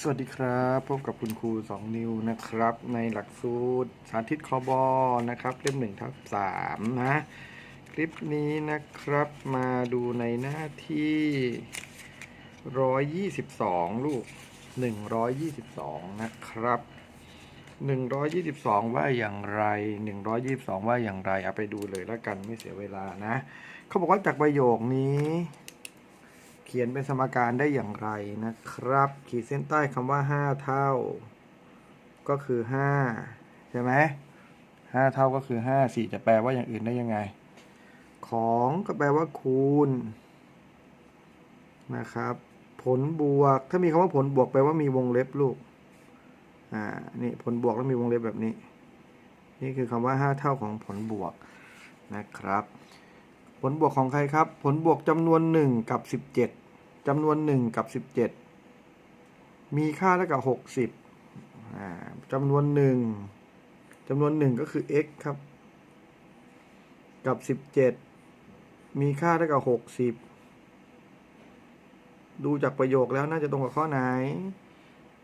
สวัสดีครับพบกับคุณครูสองนิวนะครับ ในหลักสูตรสาธิตคอบอนะครับเล่มหนึ่งทับสามนะ คลิปนี้นะครับมาดูในหน้าที่ร้อยยี่สิบสองลูกหนึ่งร้อยยี่สิบสองนะครับหนึ่งร้อยยี่สิบสองว่าอย่างไรหนึ่งร้อยยี่สิบสองว่าอย่างไร เอาไปดูเลยแล้วกันไม่เสียเวลานะ เขาบอกว่าจากประโยคนี้ เขียนเป็นสมการได้อย่างไรนะครับ ขีดเส้นใต้คำว่า 5 เท่า ก็คือ 5 ใช่ไหม5เท่าก็คือ5 4จะแปลว่าอย่างอื่นได้ยังไง ของก็แปลว่าคูณนะครับ ผลบวกถ้ามีคำว่าผลบวกแปลว่ามีวงเล็บลูกอ่านี่ผลบวกแล้วมีวงเล็บแบบนี้ นี่คือคำว่า5เท่าของผลบวกนะครับ ผลบวกของใครครับ ผลบวกจำนวน 1 กับ 17จำนวน 1 กับ 17 มีค่าเท่ากับ 60อ่าจำนวน 1จำนวน 1 ก็คือ x ครับ กับ 17 มีค่าเท่ากับ 60 ดูจากประโยคแล้วน่าจะตรงกับข้อไหน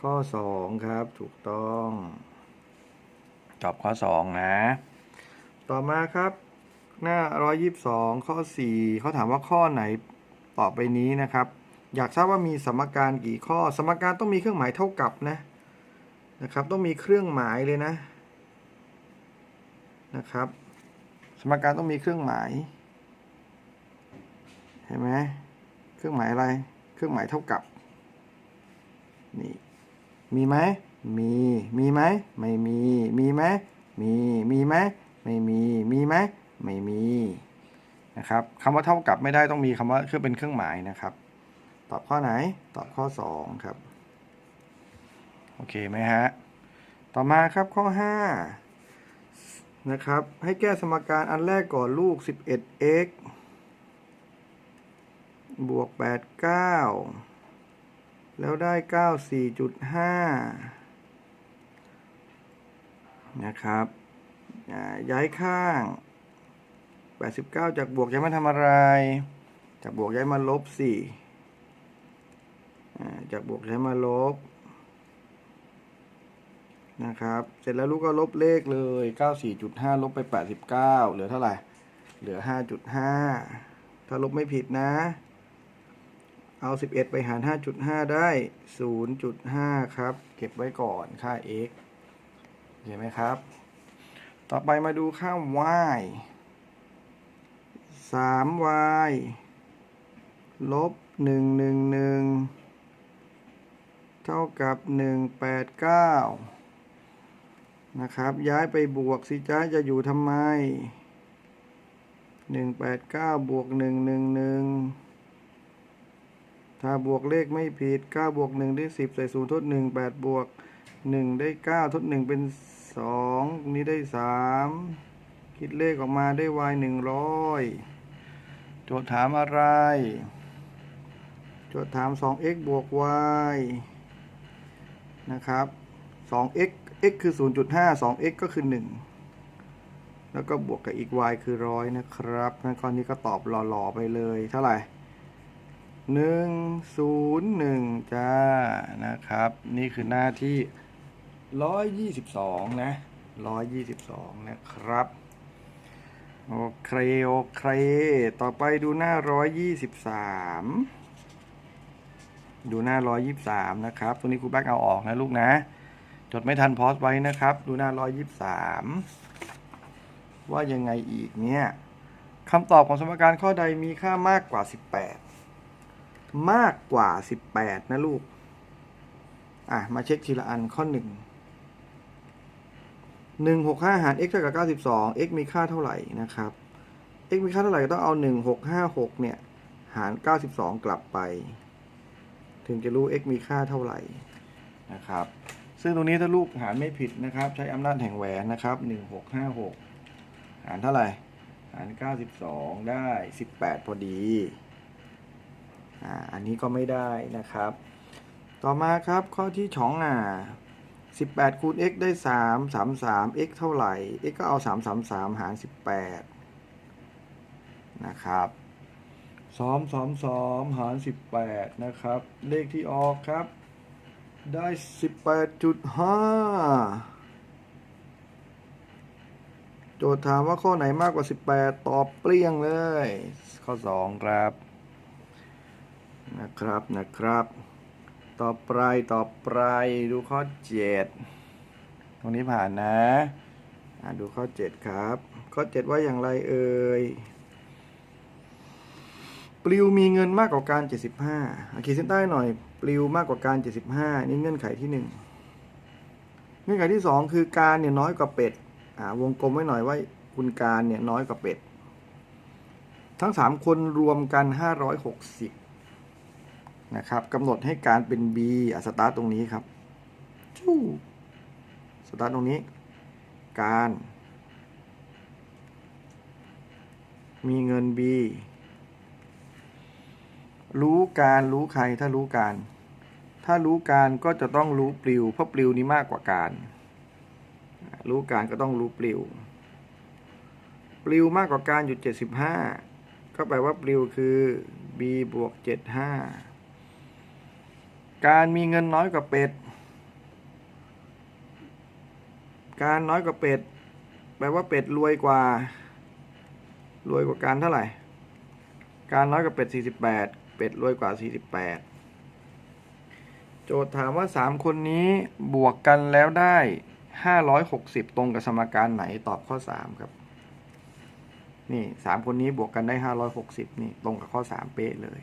ข้อ 2 ครับ ถูกต้อง ตอบข้อ 2 นะ ต่อมาครับ หน้า 122 ข้อ 4 เขาถามว่าข้อไหนต่อไปนี้นะครับ อยากทราบว่ามีสมการกี่ข้อ สมการต้องมีเครื่องหมายเท่ากับนะนะครับ ต้องมีเครื่องหมายเลยนะนะครับ สมการต้องมีเครื่องหมาย เห็นไหมเครื่องหมายอะไร เครื่องหมายเท่ากับนี่มีไหมมี มีไหมไม่มี มีไหมมี มีไหมไม่มี มีไหม ไม่มีนะครับคำว่าเท่ากับไม่ได้ต้องมีคำว่าเครื่อเป็นเครื่องหมายนะครับ ตอบข้อไหนตอบข้อ 2 ครับ โอเคไหมฮะ ต่อมาครับข้อ 5 นะครับ ให้แก้สมการอันแรกก่อนลูก 11x บวก 8 9 แล้วได้ 94.5 นะครับย้ายข้าง 89จากบวกย้ายมาทำอะไร จากบวกย้ายมาลบสี่จากบวกย้ายมาลบนะครับ เสร็จแล้วลูกก็ลบเลขเลย94.5ลบไป89เหลือเท่าไหร่ เหลือ5.5ถ้าลบไม่ผิดนะ เอา11ไปหาร5.5ได้0.5ครับ เก็บไว้ก่อนค่า x เห็นไหมครับ ต่อไปมาดูค่า y 3y ลบ111เท่ากับ189นะครับ ย้ายไปบวกสิจ้าจะอยู่ทำไม189บวก111ถ้าบวกเลขไม่ผิด9บวก1ได้10ใส่0ทด1 8บวก1ได้9ทด1เป็น2นี้ได้3คิดเลขออกมาได้ y 100 โจทย์ถามอะไร โจทย์ถาม 2x บวก y นะครับ 2x x คือ 0.5 2x ก็คือ 1 แล้วก็บวกกับอีก y คือร้อยนะครับงั้นข้อนี้ก็ตอบหล่อๆไปเลย เท่าไหร่101จ้า นะครับ นี่คือหน้าที่122นะ122นะครับ โอเค โอเค ต่อไปดูหน้า123ดูหน้า123นะครับ ตัวนี้ครูแบ็กเอาออกนะลูกนะ จดไม่ทันพอสไว้นะครับ ดูหน้า123ว่ายังไงอีกเนี่ยคำตอบของสมการข้อใดมีค่ามากกว่า 18 มากกว่า 18 นะลูก อะ มาเช็คทีละอันข้อ1 165 หาร x เท่ากับ 92 x มีค่าเท่าไหร่นะครับ x มีค่าเท่าไหร่ก็ต้องเอา 1656 เนี่ย หาร 92 กลับไป ถึงจะรู้ x มีค่าเท่าไหร่นะครับ ซึ่งตรงนี้ถ้าลูกหารไม่ผิดนะครับ ใช้อำนาจแห่งแหวนนะครับ 1656 หารเท่าไหร่ หาร 92 ได้ 18 พอดี อ่า อันนี้ก็ไม่ได้นะครับ ต่อมาครับข้อที่ชองอ่า 18คูณ x ได้ 3 33 x เท่าไหร่ x ก็เอา 333 หาร 18 นะครับซ้อมซ้อมซ้อมหาร 18 นะครับ เลขที่ออกครับ ได้สิบแปดจุดห้าโจทย์ถามว่าข้อไหนมากกว่าสิบแปดตอบเปรี้ยงเลย ข้อสองครับ นะครับนะครับ ต่อไปต่อไปดูข้อเจ็ดตรงนี้ผ่านนะดูข้อเจ็ดครับ ข้อเจ็ดว่าอย่างไรเอ่ยปลิวมีเงินมากกว่าการ 75อะขีดเส้นใต้หน่อยปลิวมากกว่าการ 75 นี่เงื่อนไขที่ 1 เงื่อนไขที่ 2 คือการเนี่ยน้อยกว่าเป็ดอ่าวงกลมไว้หน่อยว่าคุณการเนี่ยน้อยกว่าเป็ด ทั้ง 3 คนรวมกัน 560 นะครับกำหนดให้การเป็น B อะสตาร์ตตรงนี้ครับชู่สตาร์ตตรงนี้ การ มีเงิน B รู้การรู้ใครถ้ารู้การ ถ้ารู้การก็จะต้องรู้ปลิว เพราะปลิวนี้มากกว่าการ รู้การก็ต้องรู้ปลิว ปลิวมากกว่าการอยู่ 75 ก็แปลว่าปลิวคือ b บวก 75 การมีเงินน้อยกว่าเป็ด การน้อยกว่าเป็ด แปลว่าเป็ดรวยกว่า รวยกว่าการเท่าไหร่ การน้อยกว่าเป็ด 48 เป็ดรวยกว่า 48 โจทย์ถามว่า 3 คนนี้บวกกันแล้วได้ 560 ตรงกับสมการไหนตอบข้อ 3 ครับ นี่ 3 คนนี้บวกกันได้ 560 นี่ ตรงกับข้อ 3 เป๊ะเลย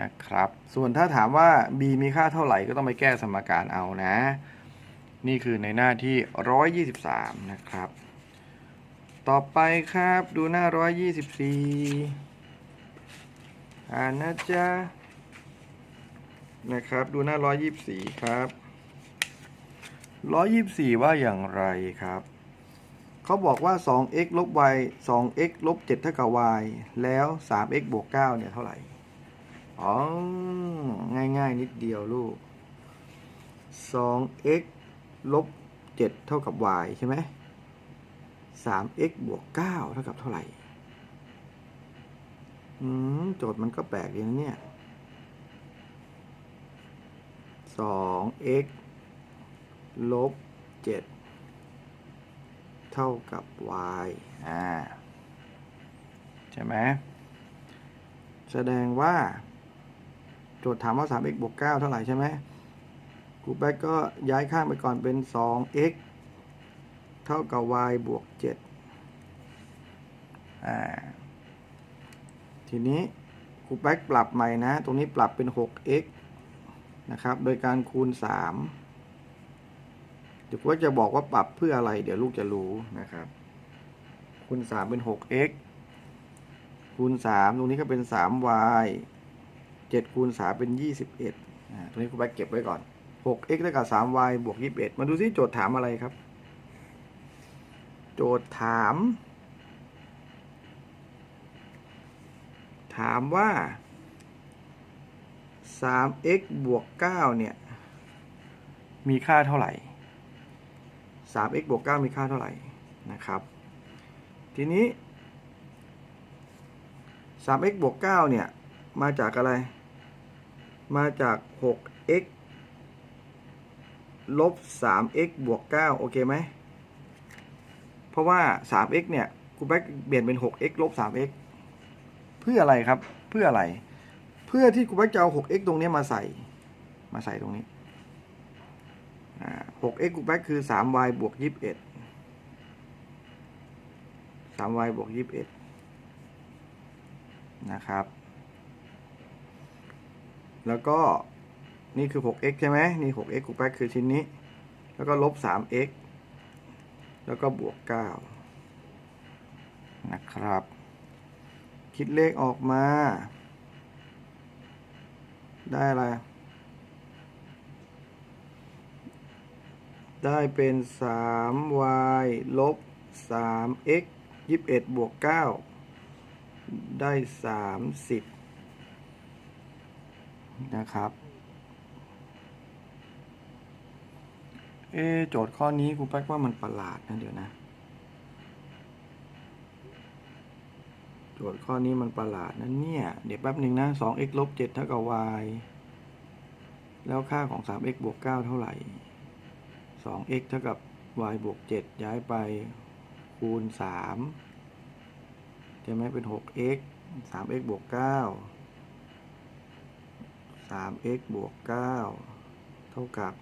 นะครับ ส่วนถ้าถามว่า b มีค่าเท่าไหร่ก็ต้องไปแก้สมการเอานะ นี่คือในหน้าที่ 123 นะครับ ต่อไปครับดูหน้า 124อ่านนะจ๊ะนะครับดูหน้า 124 ครับ 124 ว่าอย่างไรครับเขาบอกว่า 2x ลบ y 2x ลบ 7 เท่ากับ y แล้ว 3x บวก 9 เนี่ย เท่าไหร่ อ๋อ ง่ายๆ นิดเดียวลูก 2x ลบ 7 เท่ากับ y ใช่ไหม 3x บวก 9 เท่ากับเท่าไหร่ อืม โจทย์มันก็แปลกดีนะเนี่ย 2x ลบ 7 เท่ากับ y อ่า ใช่ไหม แสดงว่า โจทย์ถามว่า 3x บวก9เท่าไหร่ใช่ไหมครูแป๊กก็ย้ายข้างไปก่อนเป็น 2x เท่ากับ y บวก7อ่า ทีนี้ครูแป๊กปรับใหม่นะ ตรงนี้ปรับเป็น 6x นะครับ โดยการคูณ 3 เดี๋ยวครูจะบอกว่าปรับเพื่ออะไร เดี๋ยวลูกจะรู้นะครับ คูณ 3 เป็น 6x คูณ 3 ตรงนี้ก็เป็น 3y 7คูณ3เป็น21อ่าตรงนี้ครูแป๊กเก็บไว้ก่อน 6x เท่ากับ 3y บวก21มาดูซิโจทย์ถามอะไรครับ โจทย์ถาม ถามว่า 3x บวก9เนี่ย มีค่าเท่าไหร่ 3x บวก9มีค่าเท่าไหร่นะครับ ทีนี้ 3x บวก9เนี่ย มาจากอะไร มาจาก 6x ลบ 3x บวก 9 โอเคไหม เพราะว่า 3x เนี่ยคูแบ็กเปลี่ยนเป็น 6x ลบ 3x เพื่ออะไรครับ เพื่ออะไร เพื่อที่คูแบ็กจะเอา 6x ตรงนี้มาใส่ มาใส่ตรงนี้ 6x คูแบ็กคือ 3y บวก 21 3y บวก 21 นะครับ แล้วก็นี่คือ 6x ใช่ไหมนี่ 6x ครูแบ็กคือชิ้นนี้ แล้วก็ลบ 3x แล้วก็บวก 9 นะครับ คิดเลขออกมา ได้อะไร ได้เป็น 3y ลบ 3x 21 บวก 9 ได้ 30 นะครับ เอโจทย์ข้อนี้ครูแป๊กว่ามันประหลาดนะเดี๋ยวนะ โจทย์ข้อนี้มันประหลาดนะเนี่ย เดี๋ยวแป๊บหนึ่งนะ 2x ลบ7เท่ากับ y แล้วค่าของ 3x บวก 9 เท่าไหร่ 2x เท่ากับ y บวก 7 ย้ายไปคูณ 3 จะไหมเป็น 6x 3x บวก 9 3x บวก 9 เท่ากับ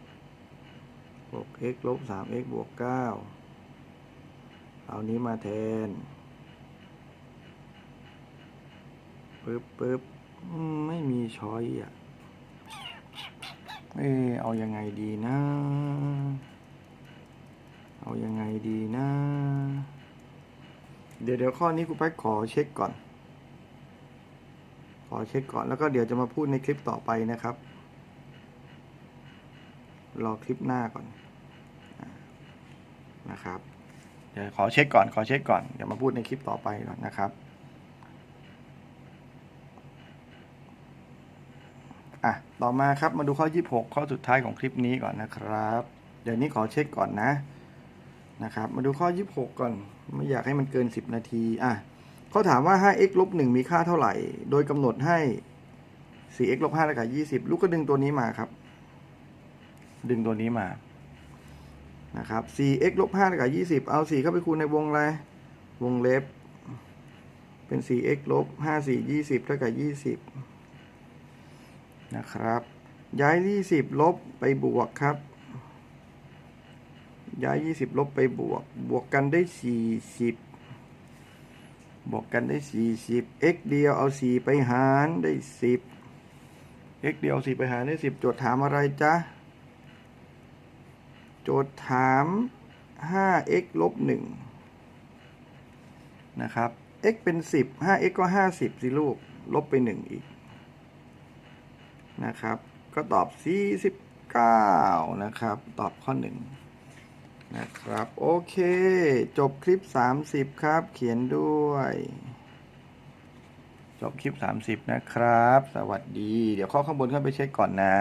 6x ลบ 3x บวก 9 เอานี้มาแทนปึ๊บปึ๊บไม่มีช้อยอะ เออเอายังไงดีนะ เอายังไงดีนะ เดี๋ยวเดี๋ยวข้อนี้ครูแป๊กขอเช็คก่อน ขอเช็คก่อนแล้วก็เดี๋ยวจะมาพูดในคลิปต่อไปนะครับ รอคลิปหน้าก่อนนะครับ เดี๋ยวขอเช็คก่อน ขอเช็คก่อน เดี๋ยวมาพูดในคลิปต่อไปก่อนนะครับ อะ ต่อมาครับมาดูข้อ 26 ข้อสุดท้ายของคลิปนี้ก่อนนะครับ เดี๋ยวนี้ขอเช็คก่อนนะนะครับ มาดูข้อ 26 ก่อน ไม่อยากให้มันเกิน 10 นาที อะ เขาถามว่า 5x ลบ1มีค่าเท่าไหร่ โดยกำหนดให้ 4x ลบ5เท่ากับ 20 ลูกก็ดึงตัวนี้มาครับ ดึงตัวนี้มา นะครับ 4x ลบ5เท่ากับ 20 เอา 4 เข้าไปคูณในวงอะไร วงเล็บ เป็น 4x ลบ5 4 20เท่ากับ 20 นะครับ ย้าย 20 ลบไปบวกครับ ย้าย 20 ลบไปบวก บวกกันได้ 40 บวกกันได้ 40 x เดียวเอา 4 ไปหารได้ 10 x เดียวเอา4ไปหารได้ 10 โจทย์ถามอะไรจ๊ะ โจทย์ถาม 5x ลบ1นะครับ x เป็น 10 5x ก็ 50 สิลูก ลบไป 1 อีก นะครับ ก็ตอบ 49 นะครับ ตอบข้อ 1 นะครับ โอเค จบคลิป 30 ครับ เขียนด้วย จบคลิป 30 นะครับ สวัสดี เดี๋ยวข้อข้างบนขึ้นไปเช็คก่อนนะ